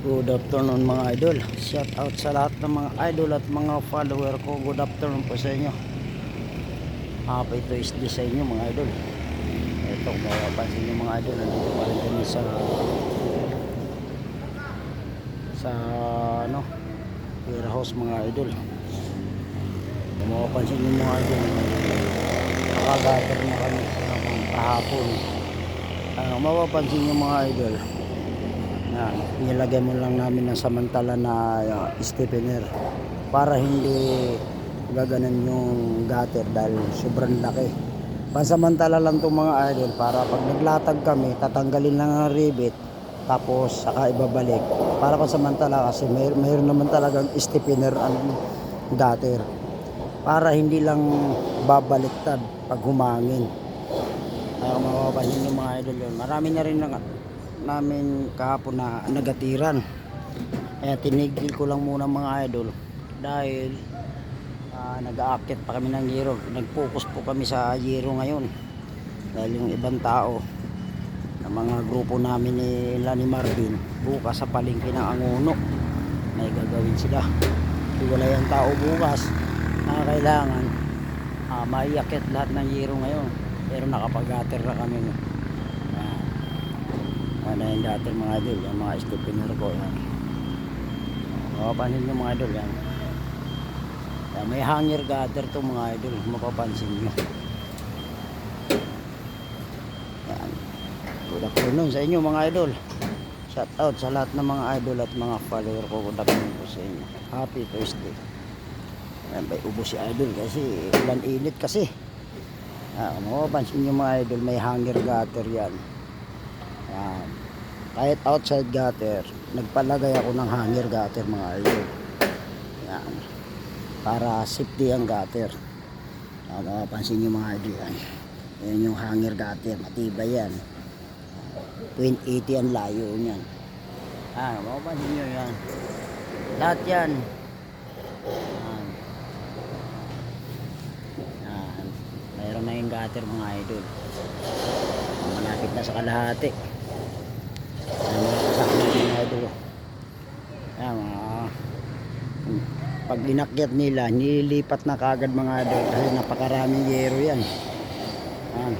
Good afternoon mga idol. Shout out sa lahat ng mga idol at mga follower ko. Good afternoon po sa inyo. Happy Tuesday sa inyo mga idol. Ito, mapapansin nyo mga idol, nandito pa rin kami sa sa ano warehouse mga idol. Kung mapapansin nyo mga idol, nakagater na kami kahapon. Ano, mapapansin nyo mga idol, yan, nilagay mo lang namin ng samantala na uh, stiffener para hindi gaganan yung gutter dahil sobrang laki. Pansamantala lang itong mga idol para pag naglatag kami, tatanggalin lang ang rivet tapos saka ibabalik. Para pansamantala kasi may, mayroon naman talagang stiffener ang gutter para hindi lang babaliktad pag humangin. Kaya kung mapapansin yung mga idol yun. Marami na rin nang, namin kahapon na nagatiran. Kaya tinigil ko lang muna mga idol dahil ah, nag-aakit pa kami ng Giro. Nag-focus po kami sa Giro ngayon. Dahil yung ibang tao na mga grupo namin ni Lani Marvin bukas sa palengke ng Anguno may gagawin sila. Wala yung tao bukas na kailangan ah, maiakit lahat ng Giro ngayon. Pero nakapag-ater na kami. Ano yung dati mga idol, yung mga stepiner ko. Yan. Mapapansin nyo mga idol yan. yan may hanger gather to mga idol, mapapansin nyo. Yan. Good afternoon sa inyo mga idol. Shout out sa lahat ng mga idol at mga follower ko. Good afternoon sa inyo. Happy Thursday. Yan, may ubo si idol kasi ulan init kasi. Ah, mapapansin nyo mga idol, may hanger gutter yan. Yan. Kahit outside gutter, nagpalagay ako ng hanger gutter mga idol. Yan. Para safety ang gutter. Ah, mapapansin nyo mga idol yan. Yan yung hanger gutter, matibay yan. 0.80 ang layo niyan. Ah, mapapansin nyo yan. Lahat yan. Yan. Yan. Mayroon na yung gutter mga idol. Malapit na sa kalahati. Yan mga kasama natin mga idol. Yan mga pag inakyat nila, nililipat na kagad mga idol kasi napakaraming yero yan. Yan.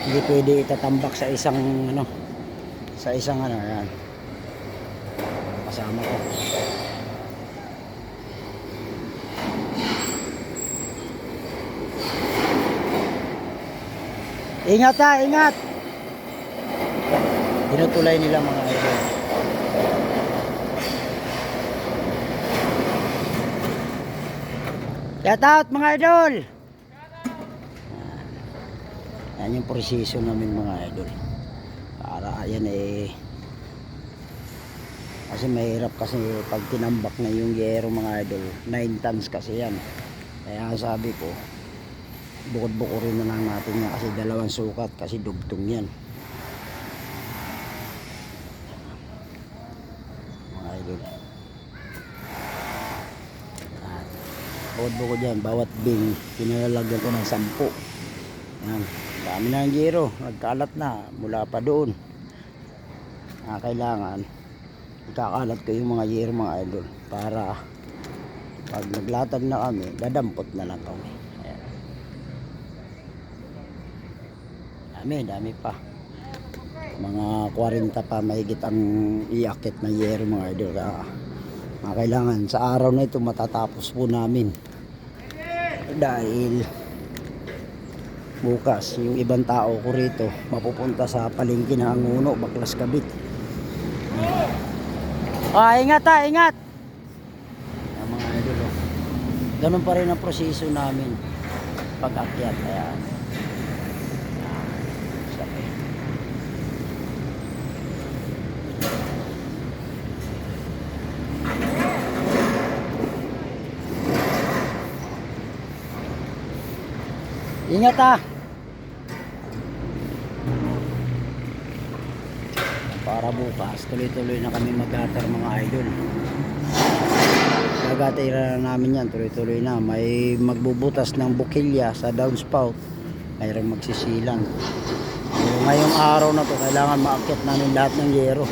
Hindi pwede itatambak sa isang ano sa isang ano yan. Kasama ko. Ingat ha, ingat. Tinutulay nila mga idol. Shout out mga idol. Yan yung precision namin mga idol. Para ayan eh kasi mahirap kasi pag tinambak na yung yero mga idol 9 tons kasi yan kaya sabi ko bukod-buko rin na lang natin yan kasi dalawang sukat kasi dugtong yan mga idol Yan. Bukod-buko dyan bawat bing pinalalagyan ko ng sampu yan dami na ang giro nagkalat na mula pa doon ah, kailangan ikakalat ko yung mga giro mga idol para pag naglatag na kami dadampot na lang kami Ayan. Dami, dami pa. Mga 40 pa mahigit ang iakit na yero mga idol. Ah, mga kailangan sa araw na ito matatapos po namin. Dahil bukas yung ibang tao ko rito mapupunta sa palengke ng Anguno, Baklas Kabit. Ah, ingat ha, ingat! Ayan, mga idol, oh. Ganun pa rin ang proseso namin pag-akyat. Ayan. Sabi. Ingat ah. Para bukas, tuloy-tuloy na kami mag-atar mga idol. Gagatira na namin yan, tuloy-tuloy na. May magbubutas ng bukilya sa downspout. Mayroong magsisilang. Pero ngayong araw na to, kailangan maakyat namin lahat ng yero.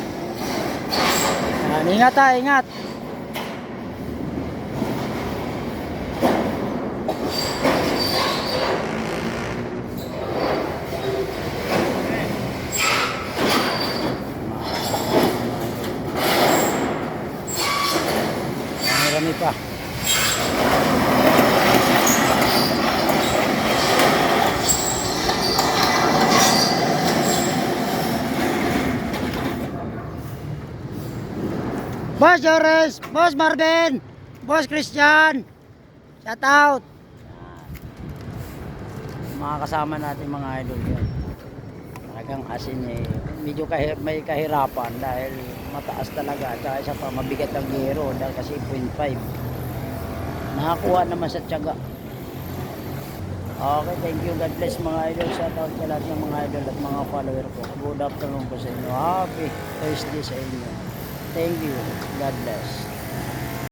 Yan, ingat ha, ingat. Marami pa. Boss Joris, Boss Marvin, Boss Christian, shout out. Mga kasama natin mga idol yun. Talagang asin eh, medyo kahir may kahirapan dahil mataas talaga at saka isa pa mabigat ang gero dahil kasi 0.5. Nakakuha naman sa tiyaga. Okay, thank you. God bless mga idol. Shout out sa lahat ng mga idol at mga follower ko. Good afternoon po sa inyo. Happy Thursday sa inyo. Thank you. God bless.